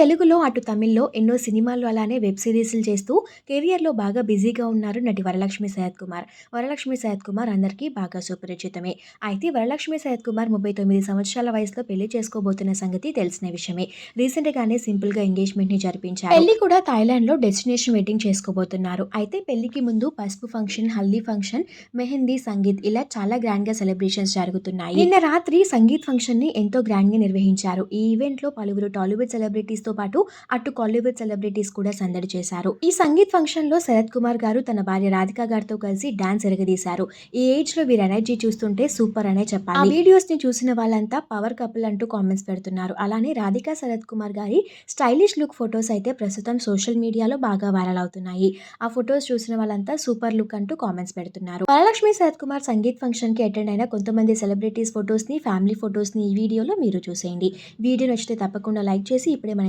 తెలుగులో అటు తమిళ్ళో ఎన్నో సినిమాలు అలానే వెబ్ సిరీస్లు చేస్తూ కెరియర్లో బాగా బిజీగా ఉన్నారు నటి వరలక్ష్మి సయత్ కుమార్. వరలక్ష్మి సయత్ కుమార్ అందరికీ బాగా సుపరిచితమే. అయితే వరలక్ష్మి సయత్ కుమార్ ముప్పై తొమ్మిది సంవత్సరాల వయసులో పెళ్ళి చేసుకోబోతున్న సంగతి తెలిసిన విషయమే. రీసెంట్ గానే సింపుల్గా ఎంగేజ్మెంట్ని జరిపించారు. పెళ్ళి కూడా థాయిలాండ్లో డెస్టినేషన్ వెడ్డింగ్ చేసుకోబోతున్నారు. అయితే పెళ్ళికి ముందు పసుపు ఫంక్షన్ హల్దీ ఫంక్షన్ మెహందీ సంగీత్ ఇలా చాలా గ్రాండ్గా సెలబ్రేషన్స్ జరుగుతున్నాయి. నిన్న రాత్రి సంగీత్ ఫంక్షన్ని ఎంతో గ్రాండ్గా నిర్వహించారు. ఈ ఈవెంట్లో పలువురు టాలీవుడ్ సెలబ్రిటీస్ తో పాటు అటు కాలీవుడ్ సెలబ్రిటీస్ కూడా సందడి చేశారు. ఈ సంగీత్ ఫంక్షన్లో శరత్ కుమార్ గారు తన భార్య రాధిక గారితో కలిసి డాన్స్ ఎరగదీశారు. ఈ ఏజ్లో వీరి ఎనర్జీ చూస్తుంటే సూపర్ అనే చెప్పాలి. ఆ వీడియోస్ని చూసిన వాళ్ళంతా పవర్ కపుల్ అంటూ కామెంట్స్ పెడుతున్నారు. అలానే రాధిక శరత్ కుమార్ గారి స్టైలిష్ లుక్ ఫొటోస్ అయితే ప్రస్తుతం సోషల్ మీడియాలో బాగా వైరల్ అవుతున్నాయి. ఆ ఫొటోస్ చూసిన వాళ్ళంతా సూపర్ లుక్ అంటూ కామెంట్స్ పెడుతున్నారు. వరలక్ష్మి శరత్ కుమార్ సంగీత్ ఫంక్షన్కి అటెండ్ అయిన కొంతమంది సెలబ్రిటీస్ ఫొటోస్ని ఫ్యామిలీ ఫొటోస్ని ఈ వీడియోలో మీరు చూసేయండి. వీడియో నచ్చితే తప్పకుండా లైక్ చేసి ఇప్పుడే మన